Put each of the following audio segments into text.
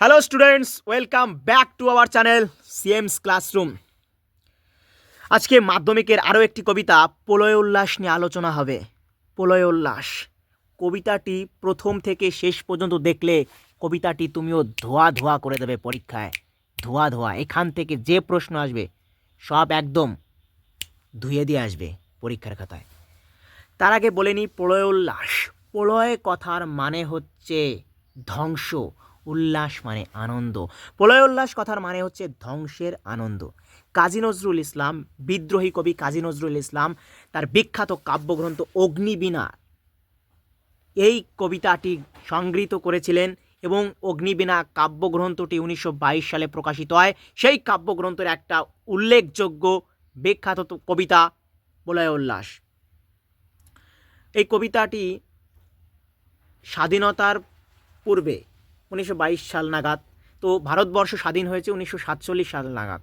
Hello students welcome back to our channel CMS classroom আজকে মাধ্যমিকের আরও একটি কবিতা প্রলয় উল্লাস নিয়ে আলোচনা হবে। প্রলয় উল্লাস। কবিতাটি প্রথম থেকে শেষ পর্যন্ত দেখলে কবিতাটি তুমিও ধোয়া ধোয়া করে দেবে পরীক্ষায়। ধোয়া ধোয়া, এখান থেকে যে প্রশ্ন আসবে, সব একদম ধুয়ে দিয়ে আসবে পরীক্ষার খাতায়। তার আগে বলে নিই প্রলয় উল্লাস। প্রলয় কথার মানে হচ্ছে ধ্বংস। উল্লাস মানে আনন্দ। প্রলয় উল্লাস কথার মানে হচ্ছে ধ্বংসের আনন্দ। কাজী নজরুল ইসলাম, বিদ্রোহী কবি কাজী নজরুল ইসলাম, তার বিখ্যাত কাব্যগ্রন্থ অগ্নিবীণা এই কবিতাটি সংগৃহীত করেছিলেন এবং অগ্নিবীণা কাব্যগ্রন্থটি উনিশশো বাইশ সালে প্রকাশিত হয়। সেই কাব্যগ্রন্থের একটা উল্লেখযোগ্য বিখ্যাত কবিতা প্রলয় উল্লাস। এই কবিতাটি স্বাধীনতার পূর্বে উনিশশো বাইশ সাল নাগাদ। তো ভারতবর্ষ স্বাধীন হয়েছে উনিশশো সাতচল্লিশ সাল নাগাদ।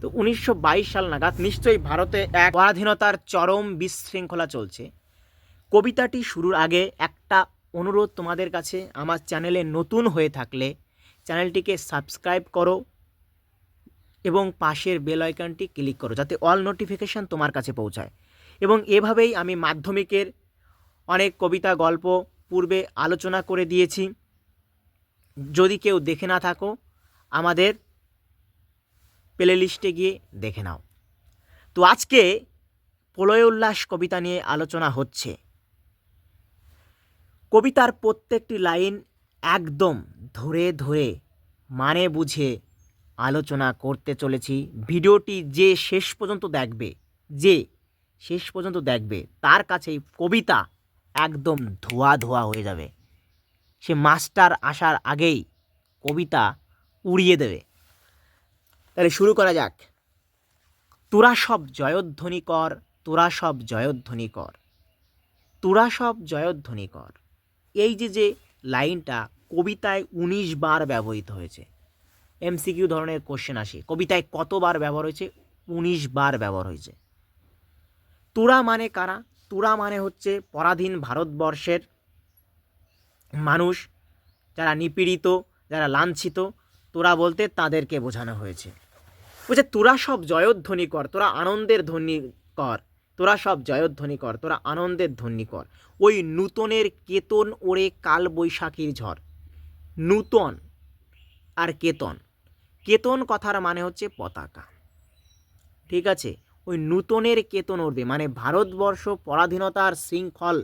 তো উনিশশো বাইশ সাল নাগাদ নিশ্চয়ই ভারতে এক পরাধীনতার চরম বিশৃঙ্খলা চলছে। কবিতাটি শুরুর আগে একটা অনুরোধ তোমাদের কাছে, আমার চ্যানেলে নতুন হয়ে থাকলে চ্যানেলটিকে সাবস্ক্রাইব করো এবং পাশের বেল আইকনটি ক্লিক করো যাতে অল নোটিফিকেশান তোমার কাছে পৌঁছায়। এবং এভাবেই আমি মাধ্যমিকের অনেক কবিতা, গল্প, পূর্বে আলোচনা করে দিয়েছি। যদি কেউ দেখে না থাকো, আমাদের প্লে লিস্টে গিয়ে দেখে নাও। তো আজকে প্রলয় উল্লাস কবিতা নিয়ে আলোচনা হচ্ছে। কবিতার প্রত্যেকটি লাইন একদম ধরে ধরে মানে বুঝে আলোচনা করতে চলেছি। ভিডিওটি যে শেষ পর্যন্ত দেখবে, যে শেষ পর্যন্ত দেখবে, তার কাছে কবিতা একদম ধোয়া ধোয়া হয়ে যাবে। সে মাস্টার আসার আগেই কবিতা উড়িয়ে দেবে। তাহলে শুরু করা যাক। তোরা সব জয়ধ্বনি কর, তোরা সব জয়ধ্বনি কর, তোরা সব জয়ধ্বনি কর। এই যে যে লাইনটা কবিতায় উনিশ বার ব্যবহৃত হয়েছে। এমসিকিউ ধরনের কোশ্চেন আসে। কবিতায় কতবার ব্যবহার হয়েছে? উনিশ বার ব্যবহার হয়েছে। তুরা মানে কারা? তুরা মানে হচ্ছে পরাধীন ভারতবর্ষের মানুষ, যারা নিপীড়িত, যারা লাঞ্ছিত, তোরা বলতে তাদেরকে বোঝানো হয়েছে। বলছে, তোরা সব জয়ধ্বনি কর, তোরা আনন্দের ধ্বনি কর, তোরা সব জয়ধ্বনি কর, তোরা আনন্দের ধ্বনি কর। ওই নূতনের কেতন ওড়ে কাল বৈশাখীর ঝড়। নূতন আর কেতন। কেতন কথার মানে হচ্ছে পতাকা। ঠিক আছে? ওই নূতনের কেতন উঠবে মানে ভারতবর্ষ পরাধীনতার শৃঙ্খল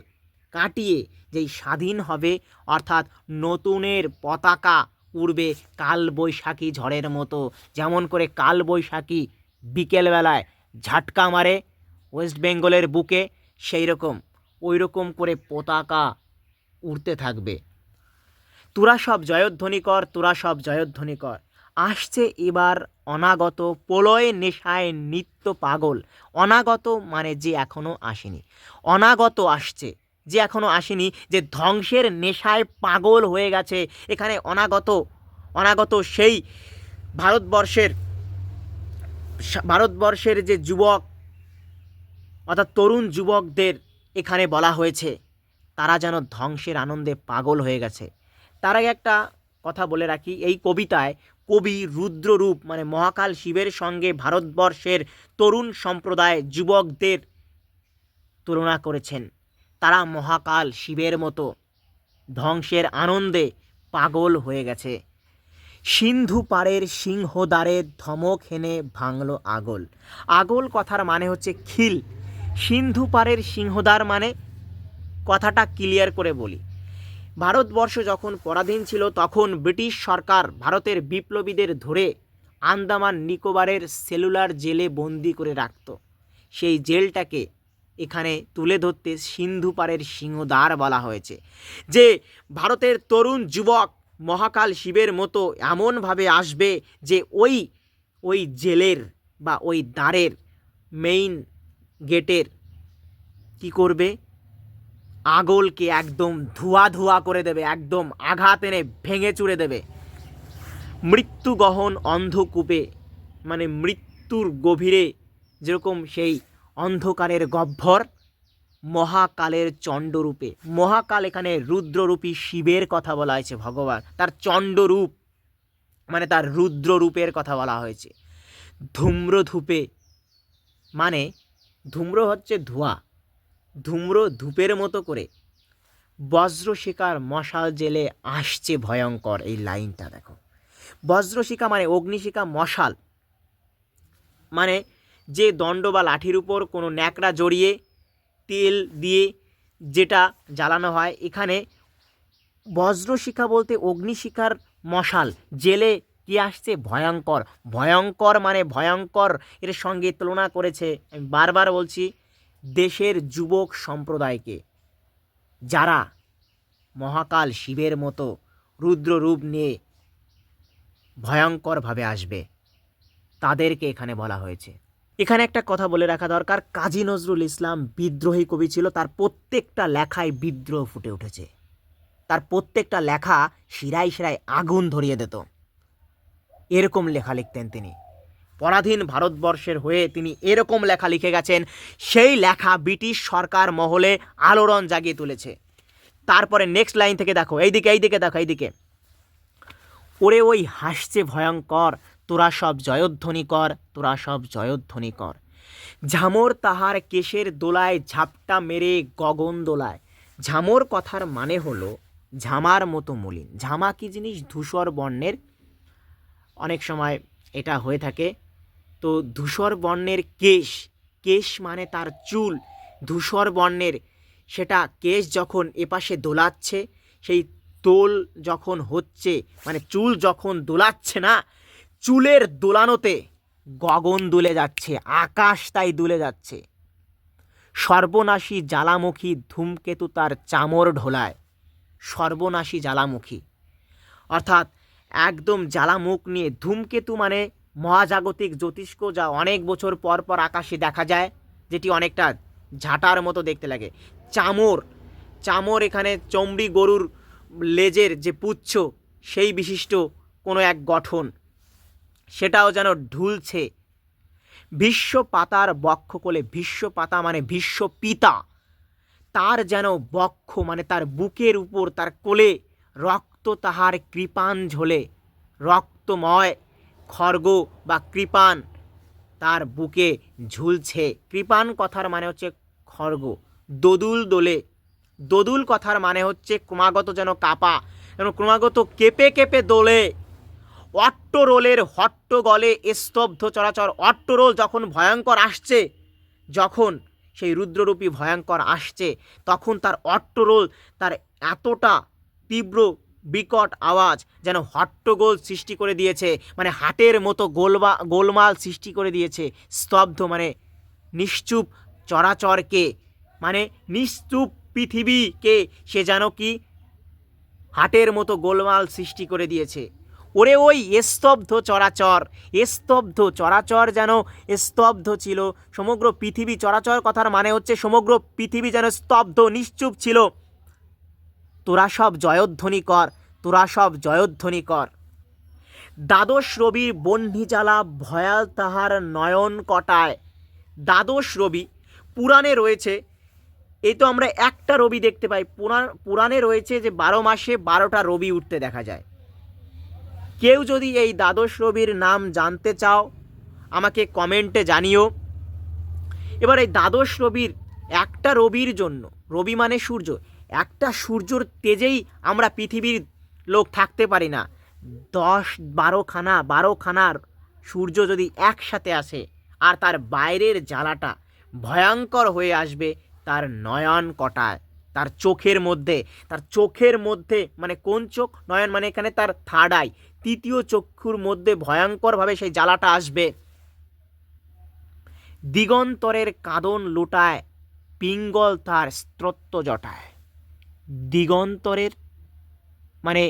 কাটিয়ে যেই স্বাধীন হবে, অর্থাৎ নতুনের পতাকা উড়বে কাল বৈশাখী ঝড়ের মতো। যেমন করে কাল বৈশাখী বিকেলবেলায় ঝাটকা মারে ওয়েস্ট বেঙ্গলের বুকে সেই রকম ওই রকম করে পতাকা উড়তে থাকবে। তোরা সব জয়ধ্বনি কর তোরা সব জয়ধ্বনি কর আসছে এবার অনাগত প্রলয় নেশায় নিত্য পাগল। অনাগত মানে যে এখনও আসেনি। অনাগত আসছে। যে এখনও আসেনি, যে ধ্বংসের নেশায় পাগল হয়ে গেছে। এখানে অনাগত অনাগত সেই ভারতবর্ষের ভারতবর্ষের যে যুবক, অর্থাৎ তরুণ যুবকদের এখানে বলা হয়েছে, তারা যেন ধ্বংসের আনন্দে পাগল হয়ে গেছে। তার আগে একটা কথা বলে রাখি, এই কবিতায় কবি রুদ্ররূপ মানে মহাকাল শিবের সঙ্গে ভারতবর্ষের তরুণ সম্প্রদায় যুবকদের তুলনা করেছেন। তারা মহাকাল শিবের মতো ধ্বংসের আনন্দে পাগল হয়ে গেছে। সিন্ধু পাড়ের সিংহদ্বারে ধমক হেনে ভাঙল আগল। আগল কথার মানে হচ্ছে খিল। সিন্ধু পাড়ের সিংহদ্বার মানে কথাটা ক্লিয়ার করে বলি। ভারতবর্ষ যখন পরাধীন ছিল, তখন ব্রিটিশ সরকার ভারতের বিপ্লবীদের ধরে আন্দামান নিকোবরের সেলুলার জেলে বন্দি করে রাখত। সেই জেলটাকে এখানে তুলে ধরতে সিন্ধু পাড়ের সিংহদ্বার বলা হয়েছে, যে ভারতের তরুণ যুবক মহাকাল শিবের মতো এমনভাবে আসবে যে ওই ওই জেলের বা ওই দ্বারের মেইন গেটের কি করবে? আগলকে একদম ধোয়া ধোয়া করে দেবে, একদম আঘাত এনে ভেঙে চুড়ে দেবে। মৃত্যু গহন অন্ধকূপে মানে মৃত্যুর গভীরে যেরকম সেই অন্ধকারের গহ্বর, মহাকালের চণ্ডরূপে। মহাকাল এখানে রুদ্ররূপী শিবের কথা বলা হয়েছে, ভগবান। তার চণ্ডরূপ মানে তার রুদ্র রূপের কথা বলা হয়েছে। ধূম্র ধূপে মানে ধূম্র হচ্ছে ধোঁয়া। ধূম্র ধূপের মতো করে। বজ্রশিকার মশাল জেলে আসছে ভয়ঙ্কর, এই লাইনটা দেখো। বজ্রশিকা মানে অগ্নিশিকা মশাল। মানে যে দণ্ড বা লাঠির উপর কোনো ন্যাকড়া জড়িয়ে তেল দিয়ে যেটা জ্বালানো হয়, এখানে বজ্রশিখা বলতে অগ্নিশিখার মশাল। জেলে কি আসছে? ভয়ঙ্কর। ভয়ঙ্কর মানে ভয়ঙ্কর। এর সঙ্গে তুলনা করেছে, আমি বারবার বলছি, দেশের যুবক সম্প্রদায়কে। যারা মহাকাল শিবের মতো রুদ্র রূপ নিয়ে ভয়ঙ্করভাবে আসবে, তাদেরকে এখানে বলা হয়েছে। এখানে একটা কথা বলে রাখা দরকার। কাজী নজরুল ইসলাম বিদ্রোহী কবি ছিল, তার প্রত্যেকটা লেখায় বিদ্রোহ ফুটে উঠেছে। তার প্রত্যেকটা লেখা শিরায় শিরায় আগুন ধরিয়ে দিত। এরকম লেখা লিখতেন তিনি। পরাধীন ভারতবর্ষের হয়ে তিনি এরকম লেখা লিখে গেছেন, সেই লেখা ব্রিটিশ সরকার মহলে আলোড়ন জাগিয়ে তুলেছে। তারপরে নেক্সট লাইন থেকে দেখো, এইদিকে এইদিকে দেখো, এইদিকে। ওরে ওই হাসছে ভয়ঙ্কর তোরা সব জয়ধ্বনি কর তোরা সব জয়ধ্বনি কর ঝামর তাহার কেশের দোলায় ঝাপটা মেরে গগন দোলায়। ঝামর কথার মানে হলো ঝামার মতো মলিন। ঝামা কি জিনিস? ধূসর বর্ণের। অনেক সময় এটা হয়ে থাকে। তো ধূসর বর্ণের কেশ কেশ মানে তার চুল। ধূসর বর্ণের সেটা কেশ যখন এপাশে দোলাচ্ছে, সেই দোল যখন হচ্ছে মানে চুল যখন দোলাচ্ছে না চুলের দোলানোতে গগন দুলে যাচ্ছে, আকাশ তাই দুলে যাচ্ছে। সর্বনাশী জ্বালামুখী ধূমকেতু তার চামর ঢোলায়, সর্বনাশী জ্বালামুখী। অর্থাৎ একদম জ্বালামুখ নিয়ে ধূমকেতু মানে মহাজাগতিক জ্যোতিষ্ক যা অনেক বছর পর পর আকাশে দেখা যায়, যেটি অনেকটা ঝাঁটার মতো দেখতে লাগে। চামর চামর এখানে চমড়ি গরুর লেজের যে পুচ্ছ, সেই বিশিষ্ট কোনো এক গঠন। সেটাও যেন ঢুলছে। ভীষ্ম পাতার বক্ষ কোলে ভীষ্ম পাতা মানে ভীষ্ম পিতা। তার যেন বক্ষ মানে তার বুকের উপর, তার কোলে রক্ত তাহার কৃপাণ ঝোলে। রক্তময় খর্গ বা কৃপান তার বুকে ঝুলছে। কৃপাণ কথার মানে হচ্ছে খর্গ, দোদুল দোলে। দোদুল কথার মানে হচ্ছে ক্রমাগত যেন কাপা, যেন ক্রমাগত কেঁপে কেঁপে দোলে। অট্টরোলের হট্ট গলে স্তব্ধ চরাচর অট্টরোল যখন ভয়ঙ্কর আসছে, যখন সেই রুদ্ররূপী ভয়ঙ্কর আসছে, তখন তার অট্টরোল তার এতটা তীব্র বিকট আওয়াজ যেন হট্টগোল সৃষ্টি করে দিয়েছে মানে হাটের মতো গোলবা, গোলমাল সৃষ্টি করে দিয়েছে, স্তব্ধ মানে নিশ্চুপ চরাচরকে মানে নিশ্চুপ পৃথিবীকে সে যেন কি হাটের মতো গোলমাল সৃষ্টি করে দিয়েছে। ওরে ওই স্তব্ধ চরাচর স্তব্ধ চরাচর যেন স্তব্ধ ছিল। সমগ্র পৃথিবী চরাচর কথার মানে হচ্ছে সমগ্র পৃথিবী যেন স্তব্ধ, নিশ্চুপ ছিল। তোরা সব জয়ধ্বনি কর, তোরা সব জয়ধ্বনি কর। দ্বাদশ রবির বহ্নি জ্বালা ভয়াল তাহার নয়ন কটায়। দ্বাদশ রবি, পুরাণে রয়েছে, এই তো আমরা একটা রবি দেখতে পাই, পুরাণ, পুরাণে রয়েছে যে বারো মাসে বারোটা রবি উঠতে দেখা যায়। কেউ যদি এই দ্বাদশ রবির নাম জানতে চাও, আমাকে কমেন্টে জানিও। এবার এই দ্বাদশ রবির একটা রবির জন্য, রবি মানে সূর্য, একটা সূর্যর তেজেই আমরা পৃথিবীর লোক থাকতে পারি না। দশ, বারোখানা, বারোখানার সূর্য যদি একসাথে আসে, আর তার বাইরের জ্বালাটা ভয়ঙ্কর হয়ে আসবে, তার নয়ন কটায়। তার চোখের মধ্যে, তার চোখের মধ্যে মানে কোন চোখ? নয়ন মানে এখানে তার থার্ড আই তৃতীয় চক্ষুর মধ্যে ভয়ঙ্করভাবে সেই জ্বালাটা আসবে। দিগন্তরের কাঁদন লুটায়, পিঙ্গল তার স্ত্রত্ব জটায়। দিগন্তরের মানে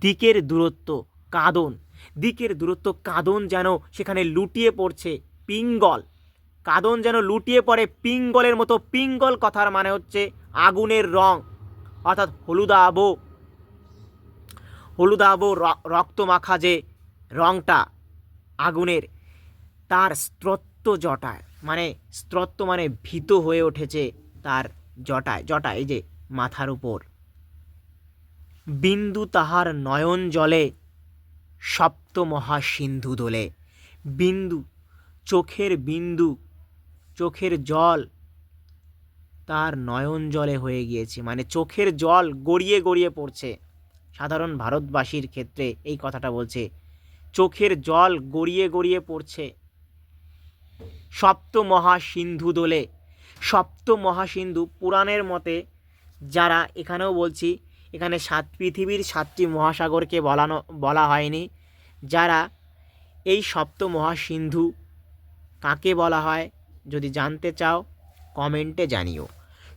দিকের দূরত্ব, কাঁদন। দিকের দূরত্ব, কাঁদন যেন সেখানে লুটিয়ে পড়ছে, পিঙ্গল। কাঁদন যেন লুটিয়ে পড়ে, পিঙ্গলের মতো পিঙ্গল কথার মানে হচ্ছে আগুনের রং, অর্থাৎ হলুদাবো রক্ত মাখা যে রংটা আগুনের, তার স্ত্রত্ব জটায় মানে স্ত্রত্ব মানে ভীত হয়ে উঠেছে তার জটায় জটায়, এই যে মাথার উপর। বিন্দু তাহার নয়ন জলে, সপ্ত মহাসিন্ধু দোলে। বিন্দু, চোখের বিন্দু, চোখের জল তার নয়ন জলে হয়ে গিয়েছে। মানে চোখের জল গড়িয়ে গড়িয়ে পড়ছে। সাধারণ ভারতবাসীর ক্ষেত্রে এই কথাটা বলছে, চোখের জল গড়িয়ে গড়িয়ে পড়ছে। সপ্ত মহাসিন্ধু দোলে, সপ্ত মহাসিন্ধু পুরাণের মতে যারা এখানেও বলছি, এখানে সাত, পৃথিবীর সাতটি মহাসাগরকে বলানো, বলা হয়নি। যারা এই সপ্ত মহাসিন্ধু কাকে বলা হয় যদি জানতে চাও কমেন্টে জানিও।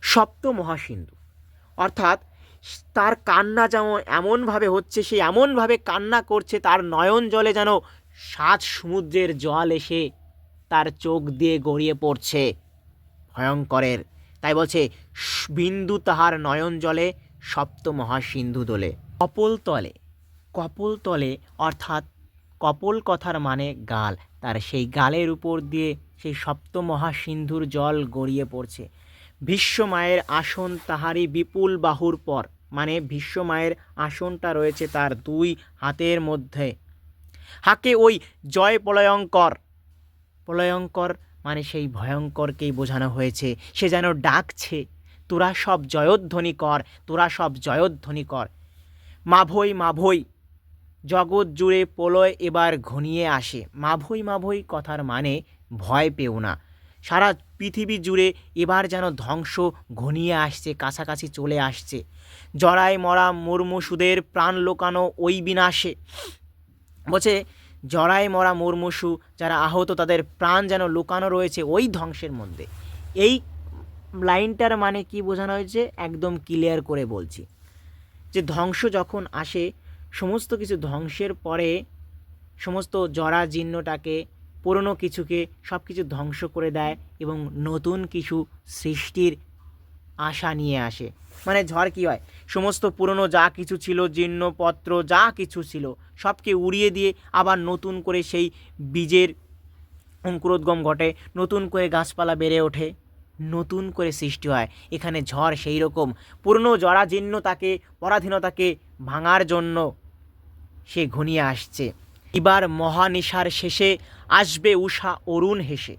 সপ্ত মহাসিন্ধু। অর্থাৎ তার কান্না যেমন এমনভাবে হচ্ছে, সে এমনভাবে কান্না করছে, তার নয়ন জলে যেন সাত সমুদ্রের জল এসে তার চোখ দিয়ে গড়িয়ে পড়ছে। ভয়ঙ্করের। তাই বলছে "স- বিন্দু তাহার নয়ন জলে সপ্ত মহাসিন্ধু দোলে। কপল তলে। কপল তলে অর্থাৎ কপল কথার মানে গাল। তার সেই গালের উপর দিয়ে সেই সপ্ত মহাসিন্ধুর জল গড়িয়ে পড়ছে। বিশ্বমায়ের আসন তাহারই বিপুল বাহুর পর মানে বিশ্বমায়ের আসনটা রয়েছে তার দুই হাতের মধ্যে। হাকে ওই জয় প্রলয়ঙ্কর প্রলয়ঙ্কর মানে সেই ভয়ঙ্করকেই বোঝানো হয়েছে। সে যেন ডাকছে, তোরা সব জয়ধ্বনি কর, তোরা সব জয়ধ্বনি কর। মাভই মাভই, জগৎ জুড়ে প্রলয় এবার ঘনিয়ে আসে। মাভই মাভই কথার মানে ভয় পেও না। সারা পৃথিবী জুড়ে এবার যেন ধ্বংস ঘনিয়ে আসছে, কাছাকাছি চলে আসছে। জরায় মরা মুর্মুসুদের প্রাণ লোকানো ওই বিনাশে। বলছে জরায় মরা মুর্মুসু যারা আহত, তাদের প্রাণ যেন লুকানো রয়েছে ওই ধ্বংসের মধ্যে। এই লাইনটার মানে কি বোঝানো হয়েছে? একদম ক্লিয়ার করে বলছি। যে ধ্বংস যখন আসে, সমস্ত কিছু ধ্বংসের পরে সমস্ত জরা জীর্ণটাকে পুরনো কিছুকে সব কিছু ধ্বংস করে দেয় এবং নতুন কিছু সৃষ্টির আশা নিয়ে আসে। মানে ঝড় কী হয়? সমস্ত পুরনো যা কিছু ছিল জীর্ণপত্র যা কিছু ছিল, সবকে উড়িয়ে দিয়ে আবার নতুন করে সেই বীজের অঙ্কুরোদ্গম ঘটে। নতুন করে গাছপালা বেড়ে ওঠে। নতুন করে সৃষ্টি হয়। এখানে ঝড় সেই রকম পুরনো জরাজীর্ণতাকে পরাধীনতাকে ভাঙার জন্য সে ঘনিয়ে আসছে। এবার মহানিশার শেষে আসবে উষা, অরুণ হেসে।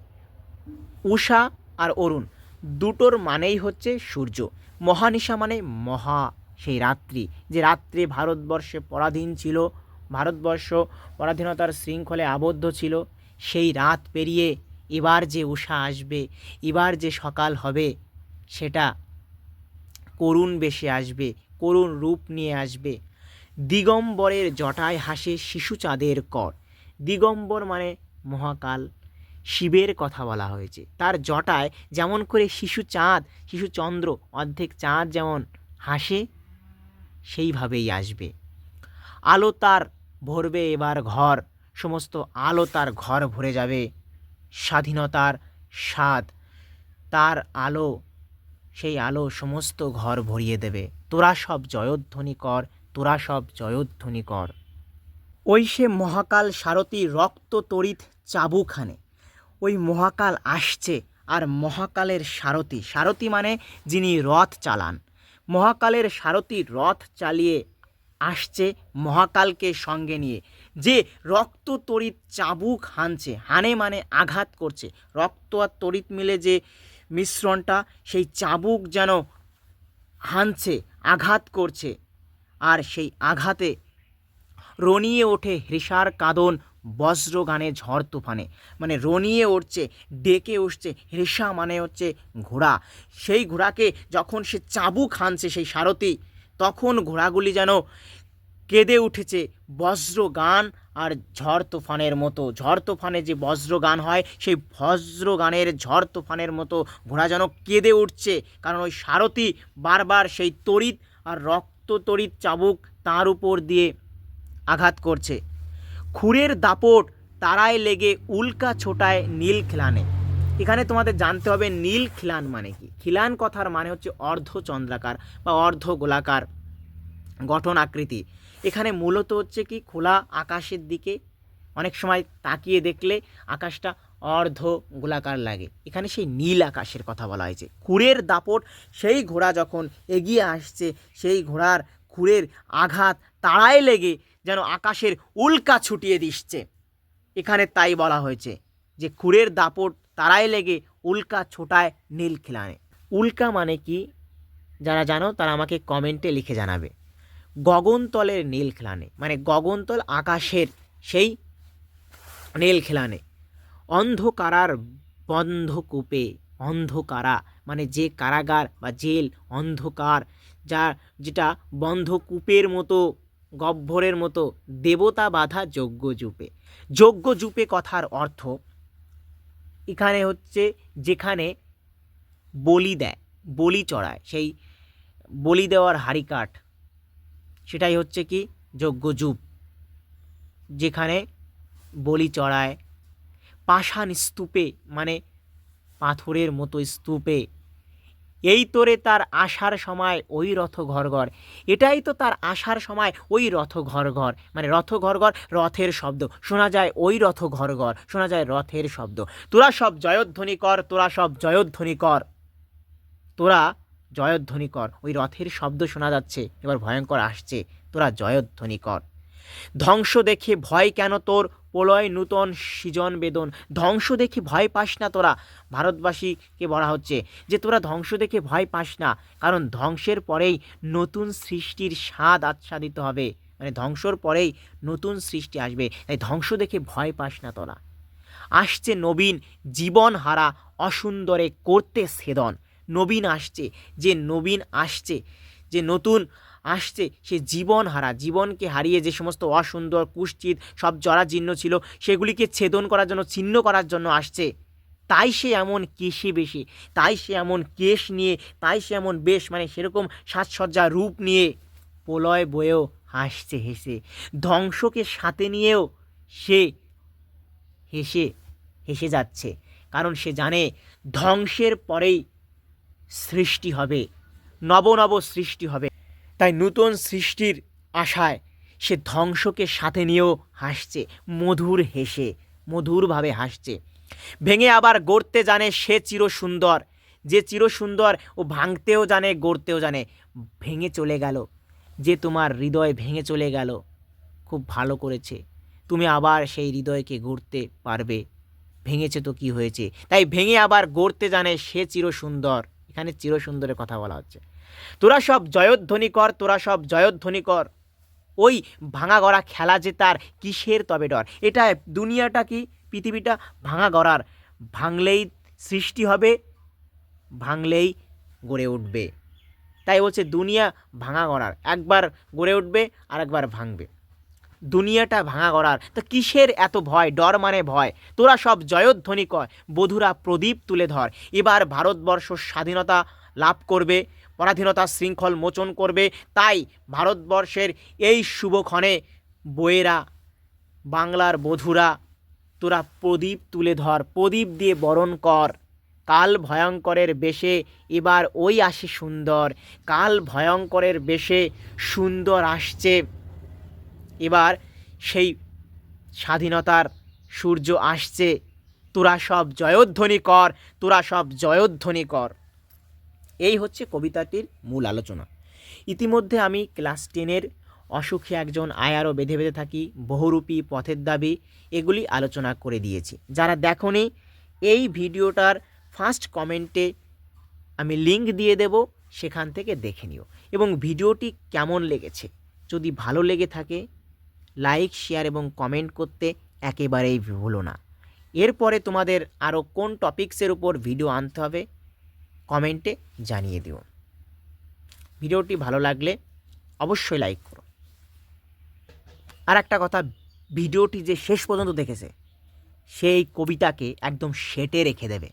উষা আর অরুণ দুটোর মানেই হচ্ছে সূর্য। মহানিশা মানে মহা, সেই রাত্রি। যে রাত্রে ভারতবর্ষে পরাধীন ছিল, ভারতবর্ষ পরাধীনতার শৃঙ্খলে আবদ্ধ ছিল, সেই রাত পেরিয়ে এবার যে উষা আসবে, এবার যে সকাল হবে, সেটা করুণ বেশে আসবে, করুণ রূপ নিয়ে আসবে। দিগম্বরের জটায় হাসে শিশু চাঁদের কর। দিগম্বর মানে মহাকাল শিবের কথা বলা হয়েছে। তার জটায় যেমন করে শিশু চাঁদ, শিশু চন্দ্র অর্ধেক চাঁদ যেমন হাসে, সেইভাবেই আসবে। আলো তার ভরবে এবার ঘর, সমস্ত আলো তার ঘর ভরে যাবে। স্বাধীনতার স্বাদ, তার আলো, সেই আলো সমস্ত ঘর ভরিয়ে দেবে। তোরা সব জয়ধ্বনি কর, তোরা সব জয়ধ্বনি কর। ওই সে মহাকাল সারথি রক্ত তড়িৎ চাবুখানে। ওই মহাকাল আসছে আর মহাকালের সারথি সারথি মানে যিনি রথ চালান। মহাকালের সারথি রথ চালিয়ে আসছে মহাকালকে সঙ্গে নিয়ে। যে রক্ত তড়িৎ চাবুক হানছে, হানে মানে আঘাত করছে। রক্ত আর তড়িৎ মিলে যে মিশ্রণটা, সেই চাবুক যেন হানছে, আঘাত করছে। আর সেই আঘাতে রনিয়ে ওঠে হৃষার কাঁদন বজ্র গানে ঝড় তুফানে। মানে রনিয়ে উঠছে, ডেকে উঠছে, হৃষা মানে হচ্ছে ঘোড়া। সেই ঘোড়াকে যখন সে চাবুক হানছে সেই সারথি, তখন ঘোড়াগুলি যেন কেঁদে উঠেছে বজ্র গান আর ঝড় তুফানের মতো। ঝড় তুফানে যে বজ্র গান হয়, সেই বজ্র গানের ঝড় তুফানের মতো ঘোড়া যেন কেঁদে উঠছে। কারণ ওই সারথি বারবার সেই তড়িৎ আর রক্ত তড়িৎ চাবুক তার উপর দিয়ে আঘাত করছে। খুরের দাপট তারায় লেগে উল্কা ছোটায় নীল খিলানে। এখানে তোমাদের জানতে হবে নীল খিলান মানে কি? খিলান কথার মানে হচ্ছে অর্ধচন্দ্রাকার বা অর্ধ গোলাকার গঠন আকৃতি। এখানে মূলত হচ্ছে কি, খোলা আকাশের দিকে অনেক সময় তাকিয়ে দেখলে আকাশটা অর্ধ গোলাকার লাগে। এখানে সেই নীল আকাশের কথা বলা হয়েছে। খুরের দাপট সেই ঘোড়া যখন এগিয়ে আসছে, সেই ঘোড়ার খুরের আঘাত তাড়ায় লেগে যেন আকাশের উল্কা ছুটিয়ে দিচ্ছে এখানে তাই বলা হয়েছে যে খুরের দাপট তারাই লেগে উল্কা ছোটায় নীল খিলানে। উল্কা মানে কি? যারা জানো তারা আমাকে কমেন্টে লিখে জানাবে। গগনতলের নীল খেলানে মানে গগনতল আকাশের সেই নীল খেলানে। অন্ধকারার বন্ধকূপে, অন্ধকারা মানে যে কারাগার বা জেল, অন্ধকার যা যেটা বন্ধকূপের মতো গহ্বরের মতো দেবতা বাধা যজ্ঞজূপে যজ্ঞজূপে কথার অর্থ এখানে হচ্ছে যেখানে বলি দেয়, বলি চড়ায়। সেই বলি দেওয়ার হাড়িকাঠ, সেটাই হচ্ছে কি যজ্ঞযুপ যেখানে বলি চড়ায়, পাষাণ স্তূপে মানে পাথরের মতো স্তূপে এই তোরে তার আসার সময় ওই রথ ঘর ঘর এটাই তো তার আসার সময় ওই রথ ঘর ঘর মানে রথ ঘর ঘর রথের শব্দ। শোনা যায় ওই রথ ঘর ঘর শোনা যায় রথের শব্দ। তোরা সব জয়ধ্বনি কর, তোরা সব জয়ধ্বনি কর। তোরা জয়ধ্বনি কর। ওই রথের শব্দ শোনা যাচ্ছে, এবার ভয়ঙ্কর আসছে। তোরা জয়ধ্বনি কর। ধ্বংস দেখে ভয় কেন তোর? প্রলয় নূতন সৃজন বেদন। ধ্বংস দেখে ভয় পাস না তোরা, ভারতবাসীকে বলা হচ্ছে। যে তোরা ধ্বংস দেখে ভয় পাস না, কারণ ধ্বংসের পরেই নতুন সৃষ্টির স্বাদ আচ্ছাদিত হবে। মানে ধ্বংসর পরেই নতুন সৃষ্টি আসবে। তাই ধ্বংস দেখে ভয় পাস না তোরা। আসছে নবীন জীবন হারা অসুন্দরে করতে সেদন। নবীন আসছে, যে নবীন আসছে, যে নতুন আসছে, সে জীবন হারা। জীবনকে হারিয়ে যে সমস্ত অসুন্দর, কুশ্চিত, সব জরাজীর্ণ ছিল, সেগুলিকে ছেদন করার জন্য, ছিন্ন করার জন্য আসছে। তাই সে এমন কেশে বেশি, তাই সে এমন কেশ নিয়ে, তাই সে এমন বেশ মানে সেরকম সাজসজ্জা রূপ নিয়ে প্রলয় বয়েও হাসছে, হেসে। ধ্বংসকে সাথে নিয়েও সে হেসে হেসে যাচ্ছে। কারণ সে জানে, ধ্বংসের পরেই সৃষ্টি হবে, নব নব সৃষ্টি হবে। তাই নূতন সৃষ্টির আশায় সে ধ্বংসকে সাথে নিয়েও হাসছে, মধুর হেসে, মধুরভাবে হাসছে। ভেঙে আবার গড়তে জানে সে চির সুন্দর যে চির সুন্দর ও ভাঙতেও জানে, গড়তেও জানে, ভেঙে চলে গেল, যে তোমার হৃদয় ভেঙে চলে গেল, খুব ভালো করেছে, তুমি আবার সেই হৃদয়কে গড়তে পারবে, ভেঙেছে তো কি হয়েছে? তাই ভেঙে আবার গড়তে জানে সে চির সুন্দর এখানে চির সুন্দরের কথা বলা হচ্ছে। তোরা সব জয়ধ্বনি কর তোরা সব জয়ধ্বনি কর ওই ভাঙা গড়া খেলা যে তার কিসের তবে ডর? এটা দুনিয়াটা কি? পৃথিবীটা ভাঙা গড়ার। ভাঙলেই সৃষ্টি হবে, ভাঙলেই গড়ে উঠবে। তাই বলছে দুনিয়া ভাঙা গড়ার। একবার গড়ে উঠবে আর একবার ভাঙবে। দুনিয়াটা ভাঙা গড়ার। তা কিসের এত ভয়? ডর মানে ভয়। তোরা সব জয়ধ্বনি কর বধুরা প্রদীপ তুলে ধর। এবার ভারতবর্ষ স্বাধীনতা লাভ করবে পরাধীনতার শৃঙ্খল মোচন করবে। তাই ভারতবর্ষের এই শুভক্ষণে বইয়েরা, বাংলার বধুরা, তোরা প্রদীপ তুলে ধর, প্রদীপ দিয়ে বরণ কর। কাল ভয়ঙ্করের বেশে এবার ওই আসে সুন্দর। কাল ভয়ঙ্করের বেশে সুন্দর আসছে। এবার সেই স্বাধীনতার সূর্য আসছে। তোরা সব জয়ধ্বনি কর, তোরা সব জয়ধ্বনি কর। এই হচ্ছে কবিতাটির মূল আলোচনা। ইতিমধ্যে আমি ক্লাস টেনের অসুখী একজন আয়ারও বেঁধে বেঁধে থাকি, বহুরূপী পথের দাবি, এগুলি আলোচনা করে দিয়েছি। যারা দেখনি, এই ভিডিওটার ফার্স্ট কমেন্টে আমি লিংক দিয়ে দেব, সেখান থেকে দেখে নিও। এবং ভিডিওটি কেমন লেগেছে? যদি ভালো লেগে থাকে লাইক শেয়ার এবং কমেন্ট করতে একেবারেই ভুলো না। এরপরে তোমাদের আরও কোন টপিক্সের উপর ভিডিও আনতে হবে কমেন্টে জানিয়ে দিও। ভিডিওটি ভালো লাগলে অবশ্যই লাইক করো। আর একটা কথা, ভিডিওটি যে শেষ পর্যন্ত দেখেছে, সেই কবিতাকে একদম সেটে রেখে দেবে।